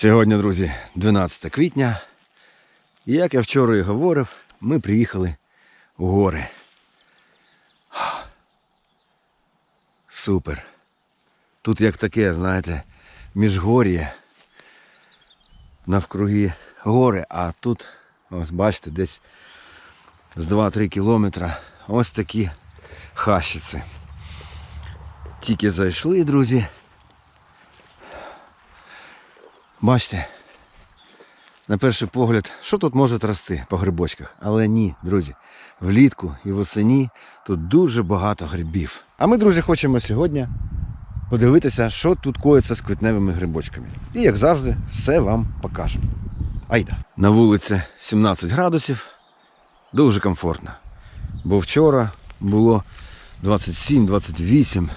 Сьогодні, друзі, 12 квітня. І як я вчора і говорив, ми приїхали у гори. Супер. Тут як таке, знаєте, міжгор'я. Навкруги гори, а тут, ось бачите, десь з 2-3 кілометра ось такі хащиці. Тільки зайшли, друзі. Бачите, на перший погляд, що тут може рости по грибочках? Але ні, друзі, влітку і восені тут дуже багато грибів. А ми, друзі, хочемо сьогодні подивитися, що тут коїться з квітневими грибочками. І, як завжди, все вам покажемо. Айда. На вулиці 17 градусів. Дуже комфортно. Бо вчора було 27-28.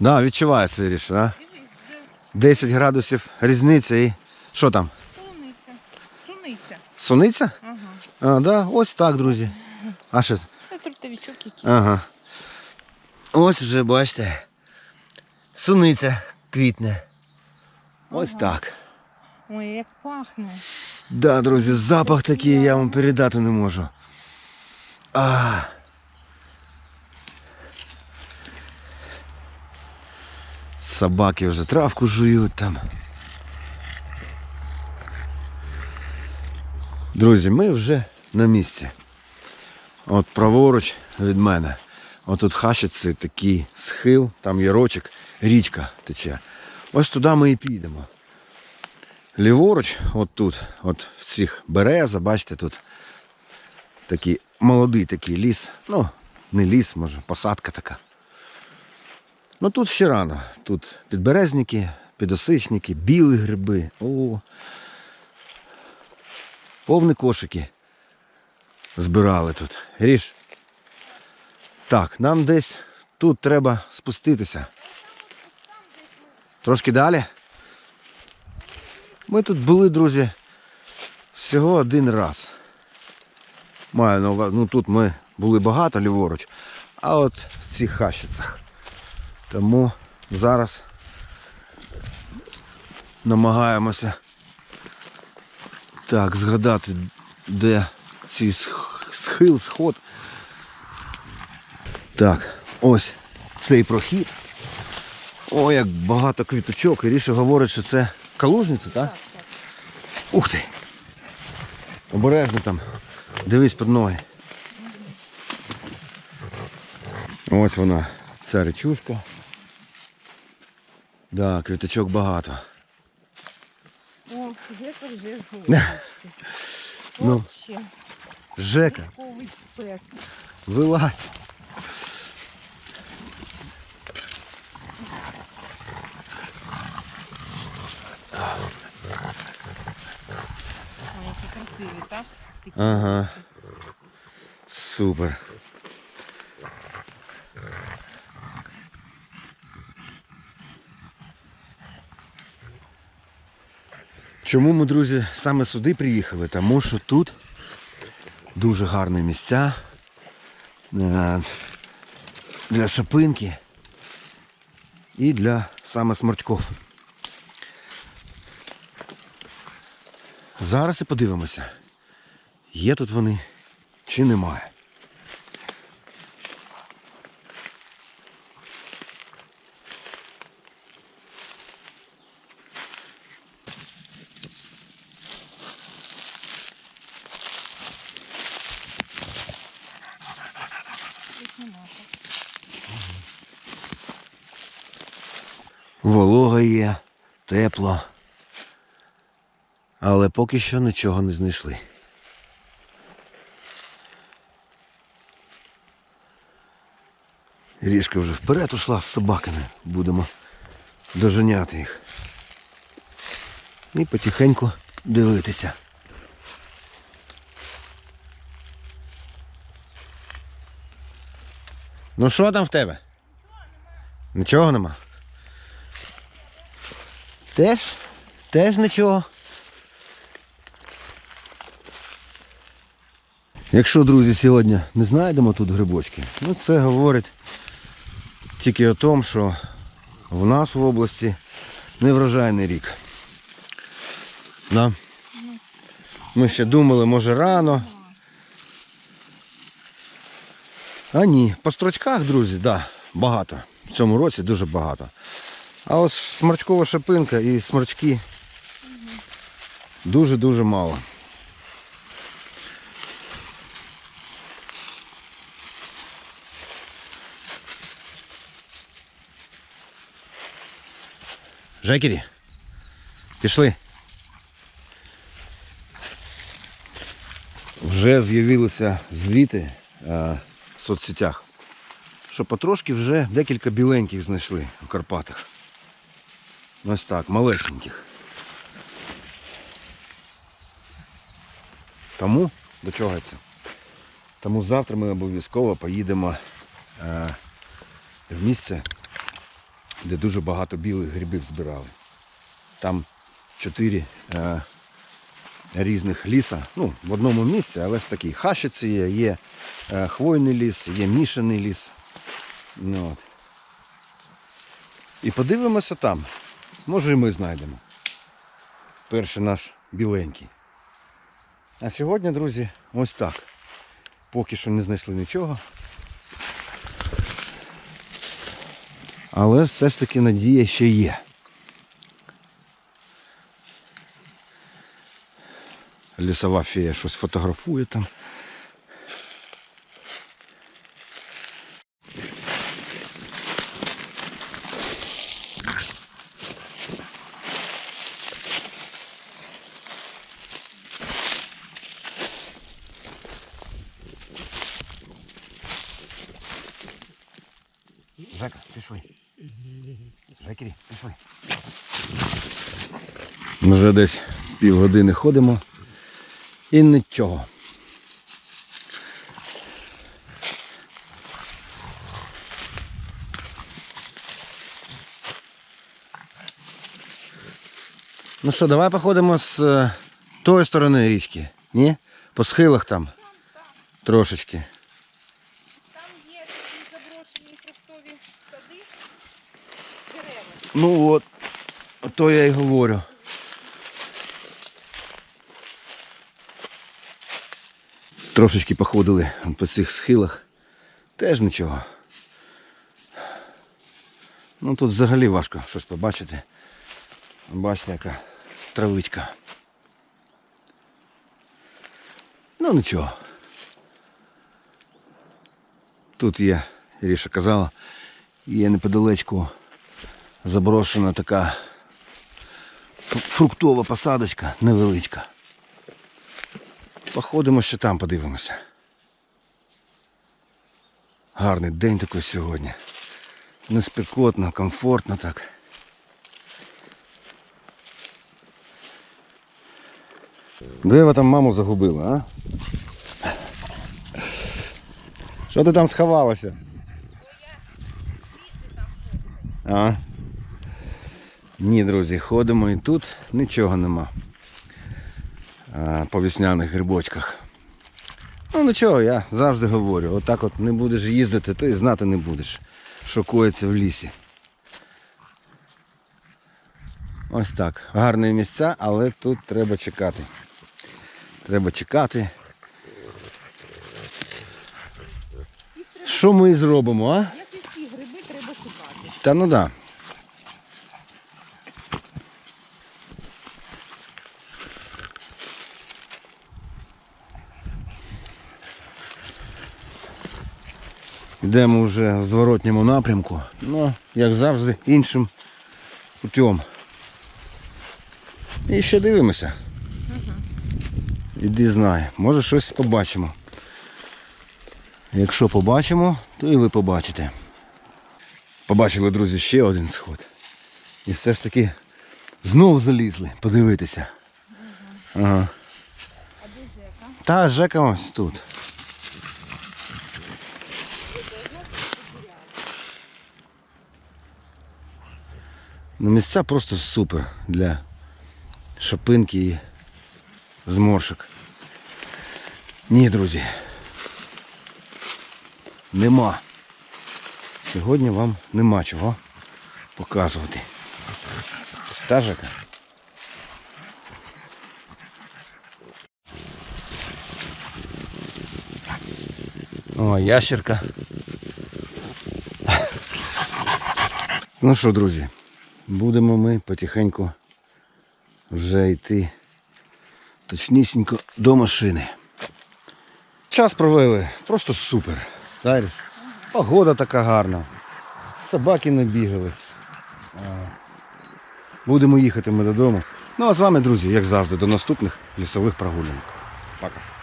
Да, відчувається річ, да? 10 градусів різниця і що там? Суниця. Суниця. Суниця? Ага. А, да, ось так, друзі. А що? це? Трутовичок якийсь. Ага. Ось вже бачите. Суниця квітне. Ось так. Ой, як пахне. Да, друзі, запах такий я вам передати не можу. А. Собаки вже травку жують там. Друзі, ми вже на місці. От праворуч від мене. Отут хащиться такий схил, там є рочок, річка тече. Ось туди ми і підемо. Ліворуч, от тут, от в цих береза, бачите, тут такий молодий такий ліс. Ну, не ліс, може, посадка така. Ну тут ще рано. Тут підберезники, підосичники, білі гриби. О. Повні кошики збирали тут. Ріж. Так, нам десь тут треба спуститися. Трошки далі. Ми тут були, друзі, всього один раз. Маю на увазі, ну тут ми були багато ліворуч, а от в цих хащицях. Тому зараз намагаємося так згадати, де цей схил, сход. Так, ось цей прохід. О, як багато квіточок. Іріша говорить, що це калужниця, так? Ух ти! Обережно там. Дивись під ноги. Ось вона, ця речушка. Да, квіточок багато. О, де вже гості. Ну. От ще. Жека, Повий пес. вилазь. Ой, які красиві, так? Такі. Ага. Супер. Чому ми, друзі, саме сюди приїхали? Тому що тут дуже гарні місця е, для шапинки і для саме сморчков. Зараз і подивимося. Є тут вони чи немає. Волога є, тепло. Але поки що нічого не знайшли. Ріжка вже вперед ушла з собаками. Будемо доженяти їх. І потихеньку дивитися. Ну що там в тебе? Нічого нема. Теж? Теж нічого. Якщо, друзі, сьогодні не знайдемо тут грибочки, ну це говорить тільки о тому, що в нас в області неврожайний рік. Да? Ми ще думали, може рано. А ні, по строчках, друзі, да, багато. В цьому році дуже багато. А ось сморчкова шипинка і сморчки дуже-дуже мало. Жекері, пішли. Вже з'явилися звіти е, в соцсетях, що потрошки вже декілька біленьких знайшли в Карпатах. Ось так, малесеньких. Тому до чого це? Тому завтра ми обов'язково поїдемо е, в місце, де дуже багато білих грибів збирали. Там чотири е, різних ліса. Ну, в одному місці, але ж такі хащиці є, є е, хвойний ліс, є мішаний ліс. Ну, от. І подивимося там. Може і ми знайдемо. Перший наш біленький. А сьогодні, друзі, ось так. Поки що не знайшли нічого. Але все ж таки надія ще є. Лісова фея щось фотографує там. Жека, пішли. Пішли. Ми вже десь півгодини ходимо і нічого. Ну що, давай походимо з е, тої сторони річки. Ні? По схилах там. Трошечки. Там є такі заброшені фруктові сади, дерева. Ну от, то я й говорю. Трошечки походили по цих схилах. Теж нічого. Ну тут взагалі важко щось побачити. Бачите, яка травичка. Ну нічого. Тут є, Іріша казала, є неподалечку заброшена така фруктова посадочка невеличка. Походимо ще там, подивимося. Гарний день такий сьогодні. Неспекотно, комфортно так. Де ви там маму загубили, а? Що ти там сховалася? А? Ні, друзі, ходимо і тут нічого нема. По весняних грибочках. Ну нічого, я завжди говорю, отак от не будеш їздити, то і знати не будеш, що коїться в лісі. Ось так. Гарні місця, але тут треба чекати. Треба чекати. Що ми і зробимо, а? Якісь ці гриби треба шукати. Та ну да. Йдемо вже в зворотньому напрямку, ну, як завжди, іншим путем. І ще дивимося. Іди знай, може щось побачимо. Якщо побачимо, то і ви побачите. Побачили, друзі, ще один сход. І все ж таки знов залізли подивитися. Ага. А де Жека? Та Жека ось тут. Ну, місця просто супер для шопинки і зморшок. Ні, друзі. Нема. Сьогодні вам нема чого показувати. Та Жека? О, ящерка. Ну що, друзі, будемо ми потихеньку вже йти точнісінько до машини. Час провели просто супер. Знаєш, погода така гарна. Собаки не бігались. Будемо їхати ми додому. Ну а з вами, друзі, як завжди, до наступних лісових прогулянок. Пока.